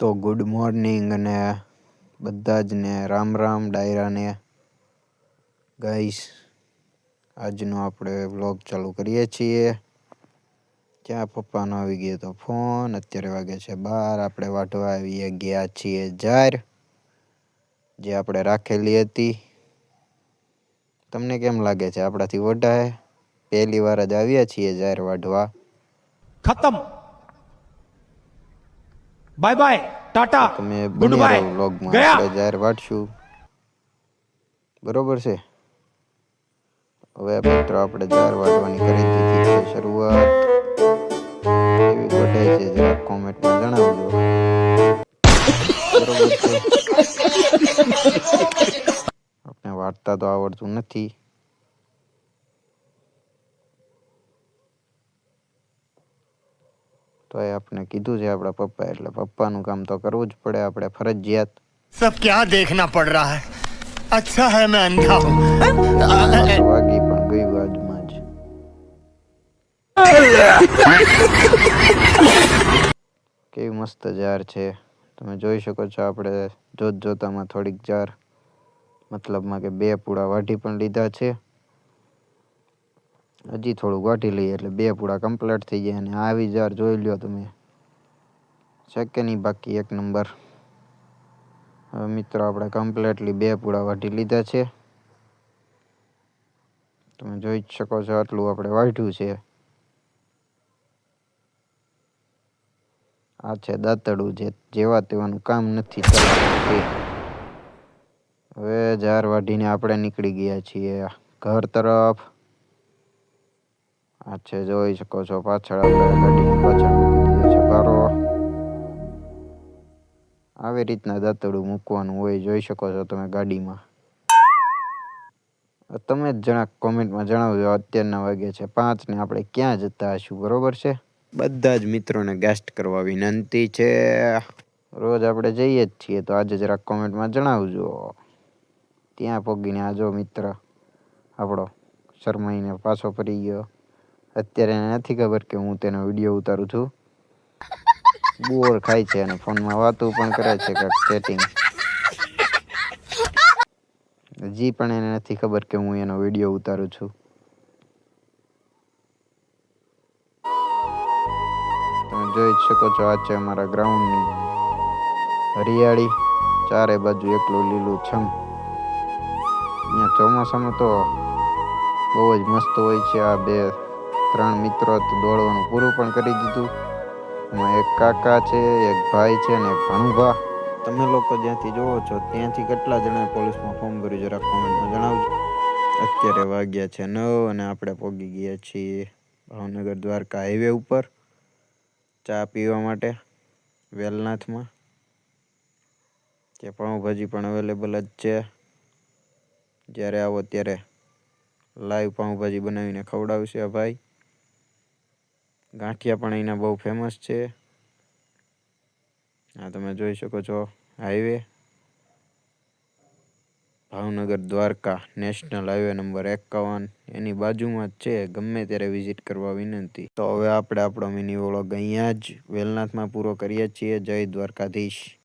તો good morning અને બધા જ ને રામ રામ ડાયરાને. ગાઈશ આજનો આપણે વ્લોગ ચાલુ કરીએ છીએ. ત્યાં પપ્પાનો આવી ગયો તો ફોન અત્યારે વાગે છે બહાર આપણે વાટવા આવીએ ગયા છીએ જાર જે આપણે રાખેલી હતી. તમને કેમ લાગે છે? આપણાથી વઢાય પહેલી વાર જ આવ્યા છીએ જાર વાઢવા. ખતમ! બાય બાય ટાટા તમે ગુડ બાય વ્લોગમાં આપણે જાહેર વાટશું બરોબર છે? હવે મિત્રો આપણે જાહેર વાટવાની કરી દીધી શરૂઆત. એવી ઘટે છે જરા કોમેન્ટમાં જણાવજો. આપણે વાર્તા તો આવડતું નથી. તો એ આપણે કીધું છે આપણા પપ્પા એટલે પપ્પાનું કામ તો કરવું જ પડે આપણે ફરજિયાત. સબ ક્યાં દેખના પડ રહા હૈ? અચ્છા હૈ મેં અંધા હું. વાગી પણ ગઈ બાજુમાં જ. કેવી મસ્ત જાર છે. તમે જોઈ શકો છો આપણે જોત જોતામાં થોડીક જાર મતલબમાં કે બે પૂળા વાઢી પણ લીધા છે. હજી થોડુંક ઘટી લઈએ એટલે બે પૂળા કમ્પ્લીટ થઈ જાય અને આવી જાર જોઈ લ્યો તમે. નહીં બાકી એક નંબર હવે મિત્રો આપણે કમ્પ્લીટલી બે પૂળા વાટી લીધા છે. તમે જોઈ જ શકો છો આટલું આપણે વાઢ્યું છે. આ છે દાંતડું જે જેવા તેવાનું કામ નથી હવે જાર વાઢીને આપણે નીકળી ગયા છીએ ઘર તરફ. આ છે જોઈ શકો છો પાછળ આપણે ગાડીની પાછળ મૂકી દીધો છે બારો આવી રીતના દાંતડું મૂકવાનું હોય જોઈ શકો છો તમે ગાડીમાં. તમે જ જણા કોમેન્ટમાં જણાવજો અત્યારના વાગે છે પાંચ ને આપણે ક્યાં જતા હશું બરોબર છે? બધા જ મિત્રોને ગેસ્ટ કરવા વિનંતી છે. રોજ આપણે જઈએ જ છીએ તો આજે જરાક કોમેન્ટમાં જણાવજો. ત્યાં પગીને આજો મિત્ર. આપણો શરમાઈને પાછો ફરી ગયો. અત્યારે એને નથી ખબર કે હું તેનો વીડિયો ઉતારું છું. બોર ખાય છે અને ફોનમાં વાતો પણ કરે છે કે ચેટિંગ હજી પણ એને નથી ખબર કે હું એનો વીડિયો ઉતારું છું. તમે જોઈ શકો છો, આ છે અમારા ગ્રાઉન્ડની હરિયાળી, ચારે બાજુ એકલું લીલું છમ. અહીંયા ચોમાસામાં તો બહુ જ મસ્ત હોય છે આ બે ત્રણ મિત્રો દોડવાનું પૂરું પણ કરી દીધું. એમાં એક કાકા છે, એક ભાઈ છે ને એક ભણુભા. તમે લોકો જ્યાંથી જોવો છો, ત્યાંથી કેટલા જણાએ પોલીસમાં ફોર્મ ભર્યું જરા કોમેન્ટમાં જણાવજો. અત્યારે વાગ્યા છે નવ અને આપણે પહોંચી ગયા છીએ ભાવનગર દ્વારકા હાઈવે ઉપર ચા પીવા માટે વેલનાથમાં ત્યાં પાઉંભાજી પણ અવેલેબલ જ છે. જ્યારે આવો ત્યારે લાઈવ પાઉંભાજી બનાવીને ખવડાવશે ભાઈ. ગાંઠિયા પણ અહીંના બહુ ફેમસ છે. આ તમે જોઈ શકો છો highway Bhavnagar Dwarka national highway number એકાવન. એની બાજુમાં જ છે, ગમે ત્યારે વિઝિટ કરવા વિનંતી. તો હવે આપણે આપણો મિની વ્લોગ અહીંયા જ વેલનાથમાં પૂરો કરીએ છીએ. જય દ્વારકાધીશ.